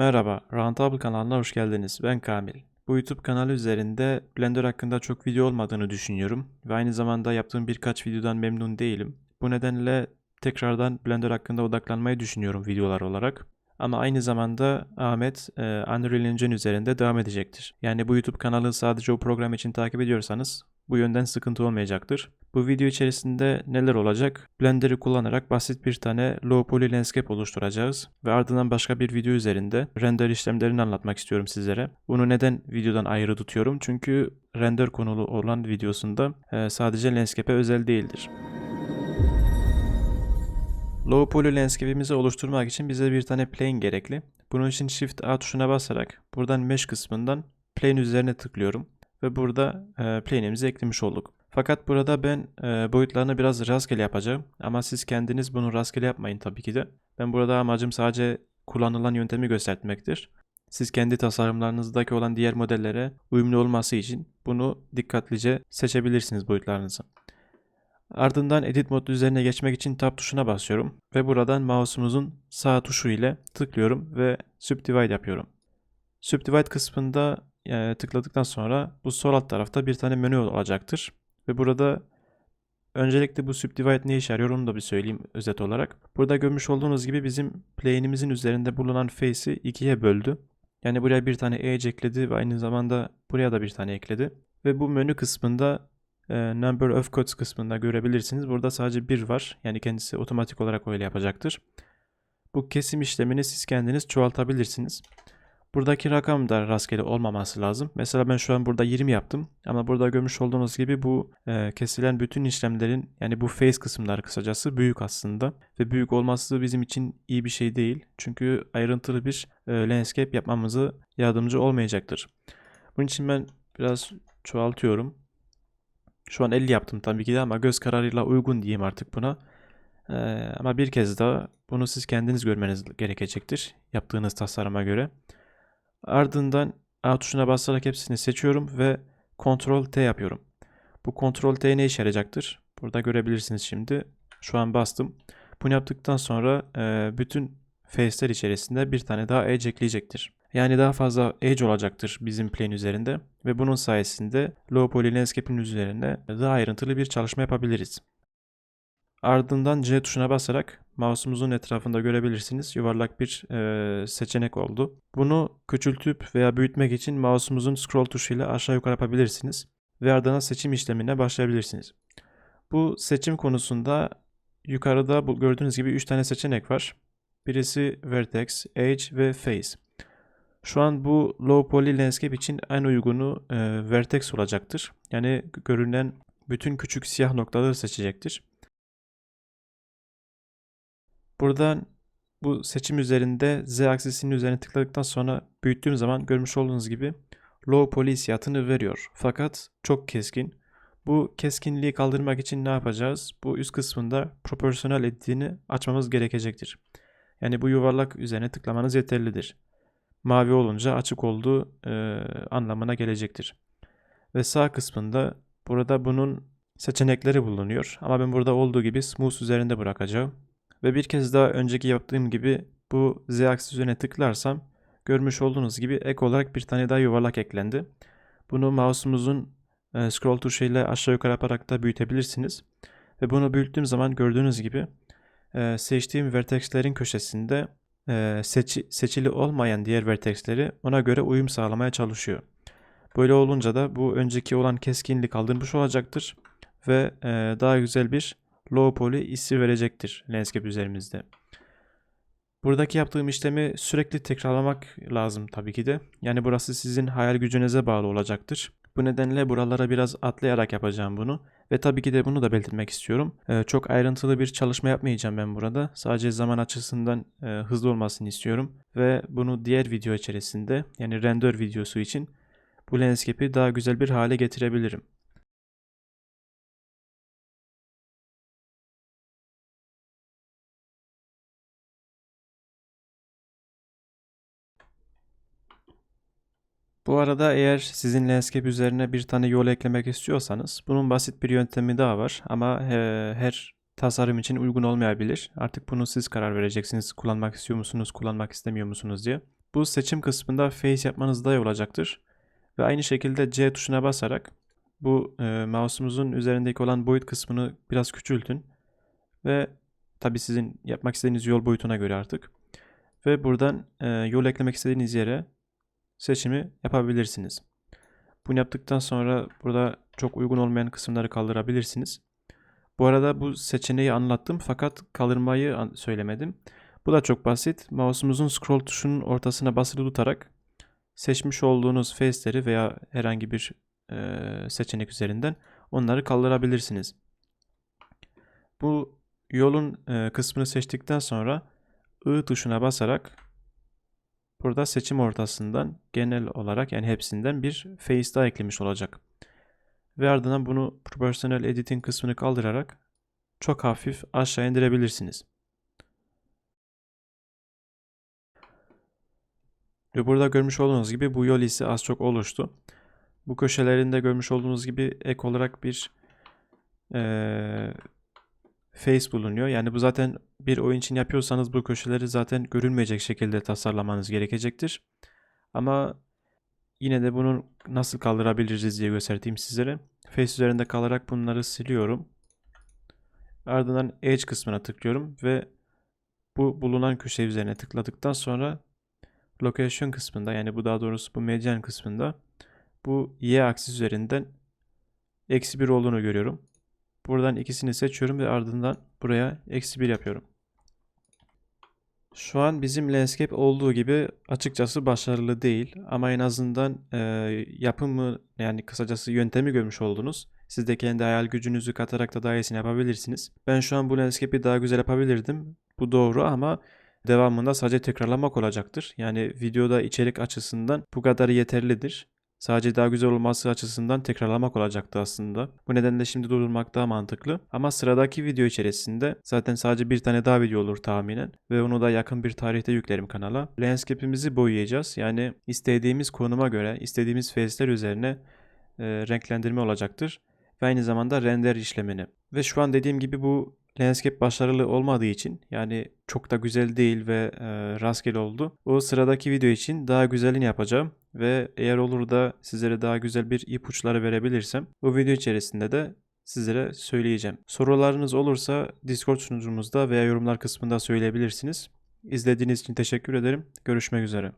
Merhaba, Roundtable kanalına hoş geldiniz. Ben Kamil. Bu YouTube kanalı üzerinde Blender hakkında çok video olmadığını düşünüyorum ve aynı zamanda yaptığım birkaç videodan memnun değilim. Bu nedenle tekrardan Blender hakkında odaklanmayı düşünüyorum videolar olarak. Ama aynı zamanda Ahmet e, Unreal Engine üzerinde devam edecektir. Yani bu YouTube kanalı sadece o program için takip ediyorsanız bu yönden sıkıntı olmayacaktır. Bu video içerisinde neler olacak? Blender'ı kullanarak basit bir tane low poly landscape oluşturacağız ve ardından başka bir video üzerinde render işlemlerini anlatmak istiyorum sizlere. Bunu neden videodan ayrı tutuyorum? Çünkü render konulu olan videosunda e, sadece landscape'e özel değildir. Low poly landscape'imizi oluşturmak için bize bir tane plane gerekli. Bunun için Shift A tuşuna basarak buradan Mesh kısmından plane üzerine tıklıyorum ve burada e, plane'imizi eklemiş olduk. Fakat burada ben e, boyutlarını biraz rastgele yapacağım ama siz kendiniz bunu rastgele yapmayın tabii ki de. Ben burada amacım sadece kullanılan yöntemi göstermektir. Siz kendi tasarımlarınızdaki olan diğer modellere uyumlu olması için bunu dikkatlice seçebilirsiniz boyutlarınızı. Ardından Edit modu üzerine geçmek için Tab tuşuna basıyorum ve buradan mouse'umuzun sağ tuşu ile tıklıyorum ve Subdivide yapıyorum. Subdivide kısmında e, tıkladıktan sonra bu sol alt tarafta bir tane menü olacaktır. Ve burada öncelikle bu Subdivide ne işe yarıyor onu da bir söyleyeyim özet olarak. Burada görmüş olduğunuz gibi bizim plane'imizin üzerinde bulunan face'i ikiye böldü. Yani buraya bir tane edge ekledi ve aynı zamanda buraya da bir tane ekledi. Ve bu menü kısmında e, Number of Codes kısmında görebilirsiniz. Burada sadece bir var. Yani kendisi otomatik olarak öyle yapacaktır. Bu kesim işlemini siz kendiniz çoğaltabilirsiniz. Buradaki rakam da rastgele olmaması lazım. Mesela ben şu an burada 20 yaptım. Ama burada görmüş olduğunuz gibi bu e, kesilen bütün işlemlerin yani bu face kısımları kısacası büyük aslında. Ve büyük olması bizim için iyi bir şey değil. Çünkü ayrıntılı bir e, landscape yapmamızı yardımcı olmayacaktır. Bunun için ben biraz çoğaltıyorum. Şu an 50 yaptım tabii ki de ama göz kararıyla uygun diyeyim artık buna. Ee, ama bir kez daha bunu siz kendiniz görmeniz gerekecektir yaptığınız tasarıma göre. Ardından A tuşuna basarak hepsini seçiyorum ve Ctrl T yapıyorum. Bu Ctrl T ne işe yarayacaktır? Burada görebilirsiniz şimdi. Şu an bastım. Bunu yaptıktan sonra e, bütün face'ler içerisinde bir tane daha edge ekleyecektir. Yani daha fazla edge olacaktır bizim plane üzerinde ve bunun sayesinde low poly landscape'in üzerinde daha ayrıntılı bir çalışma yapabiliriz. Ardından C tuşuna basarak mouse'umuzun etrafında görebilirsiniz. Yuvarlak bir e, seçenek oldu. Bunu küçültüp veya büyütmek için mouse'umuzun scroll tuşuyla aşağı yukarı yapabilirsiniz. Ve ardından seçim işlemine başlayabilirsiniz. Bu seçim konusunda yukarıda gördüğünüz gibi 3 tane seçenek var. Birisi Vertex, Edge ve Face. Şu an bu Low Poly Landscape için en uygunu e, Vertex olacaktır. Yani görünen bütün küçük siyah noktaları seçecektir. Buradan bu seçim üzerinde Z aksisinin üzerine tıkladıktan sonra büyüttüğüm zaman görmüş olduğunuz gibi low poly hissiyatını veriyor. Fakat çok keskin. Bu keskinliği kaldırmak için ne yapacağız? Bu üst kısmında proportional ettiğini açmamız gerekecektir. Yani bu yuvarlak üzerine tıklamanız yeterlidir. Mavi olunca açık olduğu e, anlamına gelecektir. Ve sağ kısmında burada bunun seçenekleri bulunuyor. Ama ben burada olduğu gibi smooth üzerinde bırakacağım. Ve bir kez daha önceki yaptığım gibi bu z aksis üzerine tıklarsam görmüş olduğunuz gibi ek olarak bir tane daha yuvarlak eklendi. Bunu mouse'umuzun e, scroll tuşuyla aşağı yukarı yaparak da büyütebilirsiniz. Ve bunu büyüttüğüm zaman gördüğünüz gibi e, seçtiğim vertexlerin köşesinde e, seçi, seçili olmayan diğer vertexleri ona göre uyum sağlamaya çalışıyor. Böyle olunca da bu önceki olan keskinlik kaldırmış olacaktır ve daha güzel bir low poly hissi verecektir landscape üzerimizde. Buradaki yaptığım işlemi sürekli tekrarlamak lazım tabii ki de. Yani burası sizin hayal gücünüze bağlı olacaktır. Bu nedenle buralara biraz atlayarak yapacağım bunu. Ve tabii ki de bunu da belirtmek istiyorum. Ee, çok ayrıntılı bir çalışma yapmayacağım ben burada. Sadece zaman açısından e, hızlı olmasını istiyorum. Ve bunu diğer video içerisinde yani render videosu için bu landscape'i daha güzel bir hale getirebilirim. Bu arada eğer sizin landscape üzerine bir tane yol eklemek istiyorsanız bunun basit bir yöntemi daha var ama e, her tasarım için uygun olmayabilir. Artık bunu siz karar vereceksiniz kullanmak istiyor musunuz, kullanmak istemiyor musunuz diye. Bu seçim kısmında face yapmanız daha iyi olacaktır. Ve aynı şekilde C tuşuna basarak bu e, mouse'umuzun üzerindeki olan boyut kısmını biraz küçültün. Ve tabi sizin yapmak istediğiniz yol boyutuna göre artık. Ve buradan e, yol eklemek istediğiniz yere seçimi yapabilirsiniz. Bunu yaptıktan sonra burada çok uygun olmayan kısımları kaldırabilirsiniz. Bu arada bu seçeneği anlattım fakat kaldırmayı söylemedim. Bu da çok basit. Mouse'umuzun scroll tuşunun ortasına basılı tutarak seçmiş olduğunuz face'leri veya herhangi bir e, seçenek üzerinden onları kaldırabilirsiniz. Bu yolun e, kısmını seçtikten sonra I tuşuna basarak burada seçim ortasından genel olarak yani hepsinden bir face daha eklemiş olacak. Ve ardından bunu Proportional Editing kısmını kaldırarak çok hafif aşağı indirebilirsiniz. Ve burada görmüş olduğunuz gibi bu yol ise az çok oluştu. Bu köşelerinde görmüş olduğunuz gibi ek olarak bir eee, face bulunuyor. Yani bu zaten bir oyun için yapıyorsanız bu köşeleri zaten görünmeyecek şekilde tasarlamanız gerekecektir. Ama yine de bunu nasıl kaldırabiliriz diye göstereyim sizlere. Face üzerinde kalarak bunları siliyorum. Ardından Edge kısmına tıklıyorum ve bu bulunan köşe üzerine tıkladıktan sonra Location kısmında yani bu daha doğrusu bu median kısmında bu y aksis üzerinden eksi 1 olduğunu görüyorum. Buradan ikisini seçiyorum ve ardından buraya eksi 1 yapıyorum. Şu an bizim landscape olduğu gibi açıkçası başarılı değil ama en azından e, yapımı yani kısacası yöntemi görmüş oldunuz. Siz de kendi hayal gücünüzü katarak da daha iyisini yapabilirsiniz. Ben şu an bu landscape'i daha güzel yapabilirdim. Bu doğru ama devamında sadece tekrarlamak olacaktır. Yani videoda içerik açısından bu kadar yeterlidir. Sadece daha güzel olması açısından tekrarlamak olacaktı aslında. Bu nedenle şimdi durdurmak daha mantıklı. Ama sıradaki video içerisinde zaten sadece bir tane daha video olur tahminen. Ve onu da yakın bir tarihte yüklerim kanala. Landscape'imizi boyayacağız. Yani istediğimiz konuma göre, istediğimiz face'ler üzerine e, renklendirme olacaktır. Ve aynı zamanda render işlemini. Ve şu an dediğim gibi bu landscape başarılı olmadığı için yani çok da güzel değil ve e, rastgele oldu. O sıradaki video için daha güzelini yapacağım ve eğer olur da sizlere daha güzel bir ipuçları verebilirsem bu video içerisinde de sizlere söyleyeceğim. Sorularınız olursa Discord sunucumuzda veya yorumlar kısmında söyleyebilirsiniz. İzlediğiniz için teşekkür ederim. Görüşmek üzere.